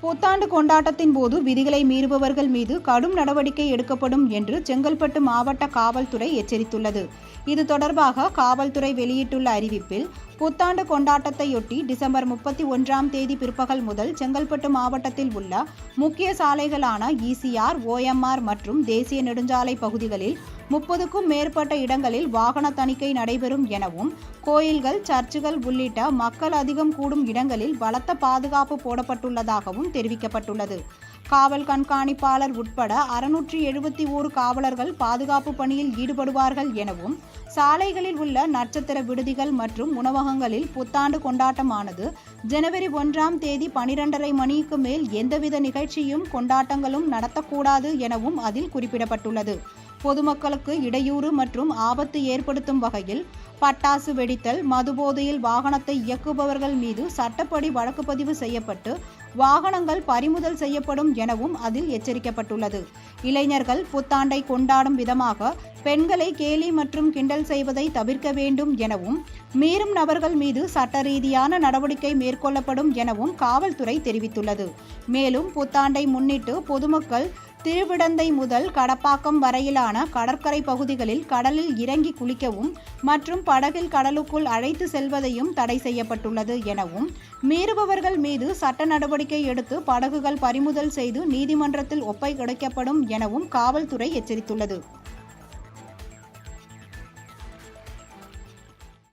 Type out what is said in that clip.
புத்தாண்டு கொண்டாட்டத்தின் போது விதிகளை மீறுபவர்கள் மீது கடும் நடவடிக்கை எடுக்கப்படும் என்று செங்கல்பட்டு மாவட்ட காவல்துறை எச்சரித்துள்ளது. இது தொடர்பாக காவல்துறை வெளியிட்டுள்ள அறிவிப்பில் புத்தாண்டு கொண்டாட்டத்தையொட்டி டிசம்பர் முப்பத்தி ஒன்றாம் தேதி பிற்பகல் முதல் செங்கல்பட்டு மாவட்டத்தில் உள்ள முக்கிய சாலைகளான இசிஆர் ஓஎம்ஆர் மற்றும் தேசிய நெடுஞ்சாலை பகுதிகளில் முப்பதுக்கும் மேற்பட்ட இடங்களில் வாகன தணிக்கை நடைபெறும் எனவும் கோயில்கள் சர்ச்சுகள் உள்ளிட்ட மக்கள் அதிகம் கூடும் இடங்களில் பலத்த பாதுகாப்பு போடப்பட்டுள்ளதாகவும் தெரிவிக்கப்பட்டுள்ளது. காவல் கண்காணிப்பாளர் உட்பட அறுநூற்றி எழுபத்தி ஓரு காவலர்கள் பாதுகாப்பு பணியில் ஈடுபடுவார்கள் எனவும் சாலைகளில் உள்ள நட்சத்திர விடுதிகள் மற்றும் உணவகங்கள் கிராமங்களில் புத்தாண்டு கொண்டாட்டமானது. ஜனவரி ஒன்றாம் தேதி பனிரெண்டரை மணிக்கு மேல் எந்தவித நிகழ்ச்சியும் கொண்டாட்டங்களும் நடத்தக்கூடாது எனவும் அதில் குறிப்பிடப்பட்டுள்ளது. பொதுமக்களுக்கு இடையூறு மற்றும் ஆபத்து ஏற்படுத்தும் வகையில் பட்டாசு வெடித்தல் மதுபோதையில் வாகனத்தை இயக்குபவர்கள் மீது சட்டப்படி வழக்கு பதிவு செய்யப்பட்டு வாகனங்கள் பறிமுதல் செய்யப்படும் எனவும் அதில் எச்சரிக்கப்பட்டுள்ளது. இளைஞர்கள் புத்தாண்டை கொண்டாடும் விதமாக பெண்களை கேலி மற்றும் கிண்டல் செய்வதை தவிர்க்க வேண்டும் எனவும் மீறும் நபர்கள் மீது சட்ட ரீதியான நடவடிக்கை மேற்கொள்ளப்படும் எனவும் காவல்துறை தெரிவித்துள்ளது. மேலும் புத்தாண்டை முன்னிட்டு பொதுமக்கள் திருவிடந்தை முதல் கடப்பாக்கம் வரையிலான கடற்கரை பகுதிகளில் கடலில் இறங்கி குளிக்கவும் மற்றும் படகில் கடலுக்குள் அழைத்து செல்வதையும் தடை செய்யப்பட்டுள்ளது எனவும் மீறுபவர்கள் மீது சட்ட நடவடிக்கை எடுத்து படகுகள் பறிமுதல் செய்து நீதிமன்றத்தில் ஒப்பை கிடைக்கப்படும் எனவும் காவல்துறை எச்சரித்துள்ளது.